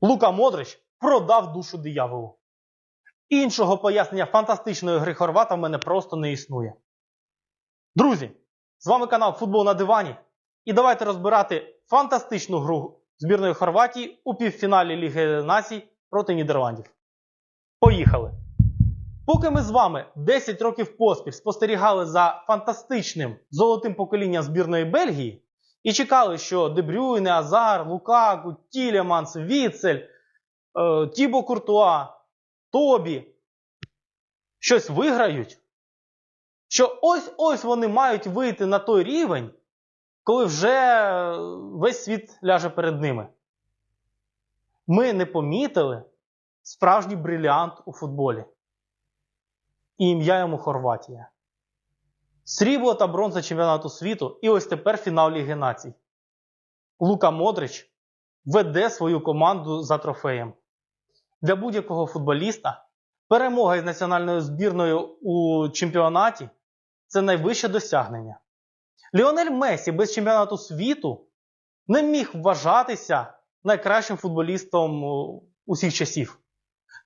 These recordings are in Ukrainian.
Лука Модрич продав душу дияволу. Іншого пояснення фантастичної гри Хорвата в мене просто не існує. Друзі, з вами канал Футбол на дивані. І давайте розбирати фантастичну гру збірної Хорватії у півфіналі Ліги Націй проти Нідерландів. Поїхали! Поки ми з вами 10 років поспіль спостерігали за фантастичним золотим поколінням збірної Бельгії і чекали, що Дебрюйне, Азар, Лукаку, Тілеманс, Віцель, е, Тібо Куртуа, Тобі щось виграють, що ось-ось вони мають вийти на той рівень, коли вже е, весь світ ляже перед ними. Ми не помітили справжній бриліант у футболі. І ім'я йому Хорватія. Срібло та бронза чемпіонату світу, і ось тепер фінал Ліги Націй. Лука Модрич веде свою команду за трофеєм. Для будь-якого футболіста перемога із національною збірною у чемпіонаті це найвище досягнення. Ліонель Месі без чемпіонату світу не міг вважатися найкращим футболістом усіх часів.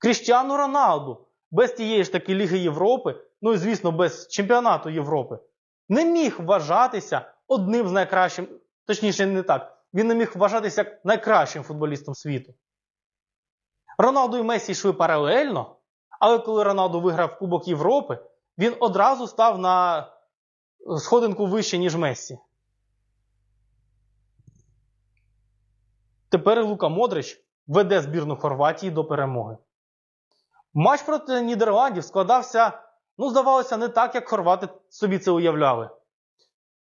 Кріштіану Роналду без тієї ж таки Ліги Європи, ну і звісно, без чемпіонату Європи, не міг вважатися одним з найкращим, точніше, не так. Він не міг вважатися найкращим футболістом світу. Роналду і Месі йшли паралельно, але коли Роналду виграв Кубок Європи, він одразу став на сходинку вище, ніж Мессі. Тепер Лука Модрич веде збірну Хорватії до перемоги. Матч проти Нідерландів складався, ну, здавалося, не так, як хорвати собі це уявляли.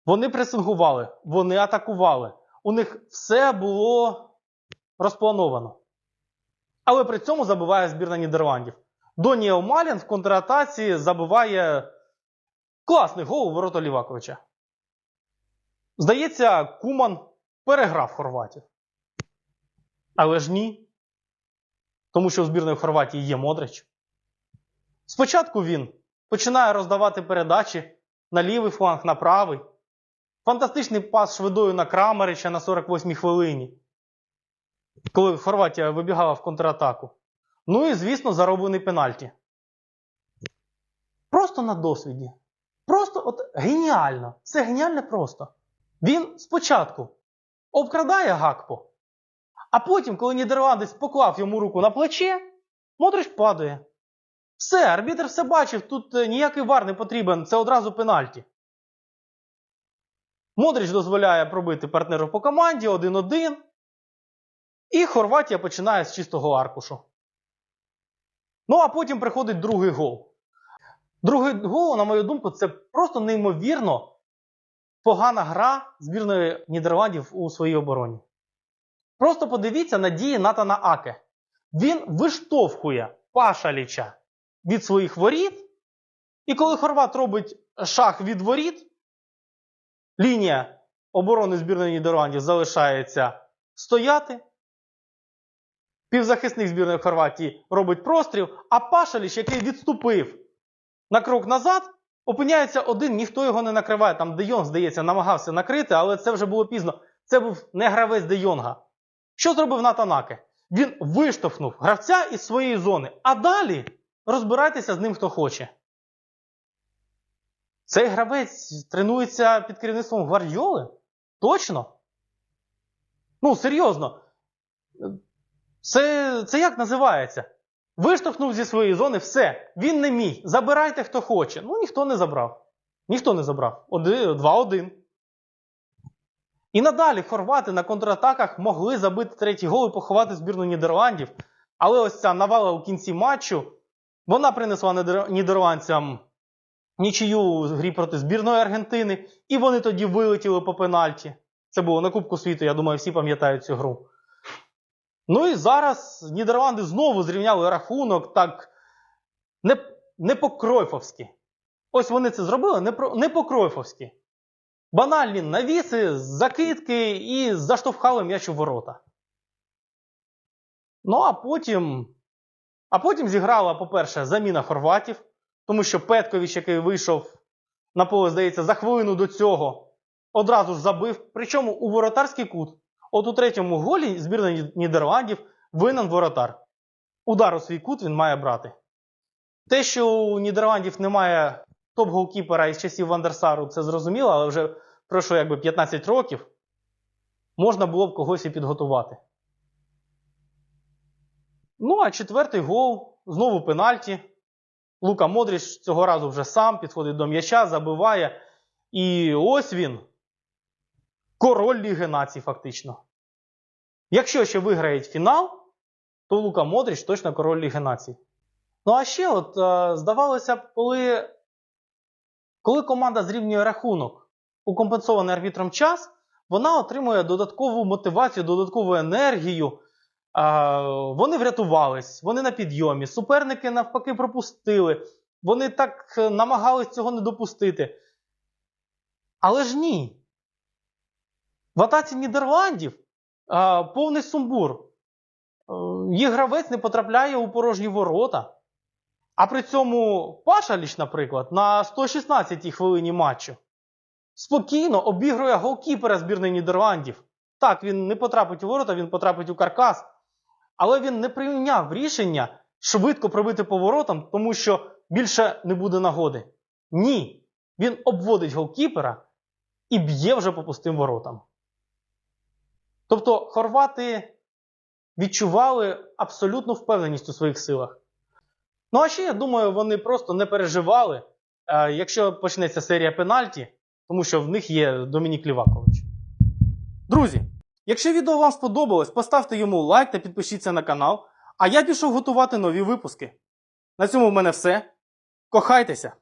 Вони пресингували, вони атакували. У них все було розплановано. Але при цьому забиває збірна Нідерландів. Доніел Малін в контратаці забиває класний гол у ворота Ліваковича. Здається, Куман переграв хорватів. Але ж ні. Тому що у збірної Хорватії є Модрич. Спочатку він починає роздавати передачі на лівий фланг, на правий. Фантастичний пас швидою на Крамарича на 48-й хвилині, коли Хорватія вибігала в контратаку. Ну і, звісно, зароблений пенальті. Просто на досвіді. Просто от геніально. Це геніально просто. Він спочатку обкрадає Гакпо, а потім, коли нідерландець поклав йому руку на плече, Модрич падає. Все, арбітр все бачив, тут е, ніякий вар не потрібен, це одразу пенальті. Модрич дозволяє пробити партнеру по команді 1-1. І Хорватія починає з чистого аркушу. Ну, а потім приходить другий гол. Другий гол, на мою думку, це просто неймовірно погана гра збірної Нідерландів у своїй обороні. Просто подивіться на дії Натана Аке. Він виштовхує Пашаліча від своїх воріт. І коли Хорват робить шах від воріт, лінія оборони збірної Нідерландів залишається стояти. Півзахисник збірної Хорватії робить простріл, а Пашаліч, який відступив на крок назад, опиняється один, ніхто його не накриває. Там Де Йонг, здається, намагався накрити, але це вже було пізно. Це був не гравець Де Йонга. Що зробив Натанаке? Він виштовхнув гравця із своєї зони, а далі розбирайтеся з ним хто хоче. Цей гравець тренується під керівництвом Гвардіоли? Точно? Ну, серйозно. Це, це як називається? Виштовхнув зі своєї зони, все, він не міг. Забирайте хто хоче. Ну, ніхто не забрав. Ніхто не забрав. Оди- 2-1. І надалі хорвати на контратаках могли забити третій гол і поховати збірну Нідерландів. Але ось ця навала у кінці матчу, вона принесла нідерландцям нічию в грі проти збірної Аргентини, і вони тоді вилетіли по пенальті. Це було на Кубку світу, я думаю, всі пам'ятають цю гру. Ну і зараз Нідерланди знову зрівняли рахунок так не, не по-кройфовськи. Ось вони це зробили не, про- не по-кройфовськи. Банальні навіси, закидки і заштовхали м'яч у ворота. Ну, а потім. А потім зіграла, по-перше, заміна хорватів, тому що Петкович, який вийшов на поле, здається, за хвилину до цього, одразу ж забив. Причому у воротарський кут. От у третьому голі збірної Нідерландів винен воротар. Удар у свій кут він має брати. Те, що у Нідерландів немає топ-голкіпера із часів Вандерсару, це зрозуміло, але вже пройшло якби 15 років. Можна було б когось і підготувати. Ну, а четвертий гол знову пенальті. Лука Модріч цього разу вже сам підходить до м'яча, забиває. І ось він. Король Ліги націй, фактично. Якщо ще виграють фінал, то Лука Модріч точно король Ліги націй. Ну а ще, от, е, здавалося б, коли, коли команда зрівнює рахунок у компенсований арбітром час, вона отримує додаткову мотивацію, додаткову енергію. Вони врятувались, вони на підйомі. Суперники навпаки пропустили. Вони так е, намагались цього не допустити. Але ж ні. В атаці Нідерландів а, повний сумбур. Е, Їх гравець не потрапляє у порожні ворота. А при цьому Пашаліч, наприклад, на 116-й хвилині матчу спокійно обігрує голкіпера збірної Нідерландів. Так, він не потрапить у ворота, він потрапить у каркас. Але він не прийняв рішення швидко пробити поворотом, тому що більше не буде нагоди. Ні. Він обводить голкіпера і б'є вже по пустим воротам. Тобто хорвати відчували абсолютну впевненість у своїх силах. Ну а ще, я думаю, вони просто не переживали, е, якщо почнеться серія пенальті, тому що в них є Домінік Лівакович. Друзі, якщо відео вам сподобалось, поставте йому лайк та підпишіться на канал. А я пішов готувати нові випуски. На цьому в мене все. Кохайтеся!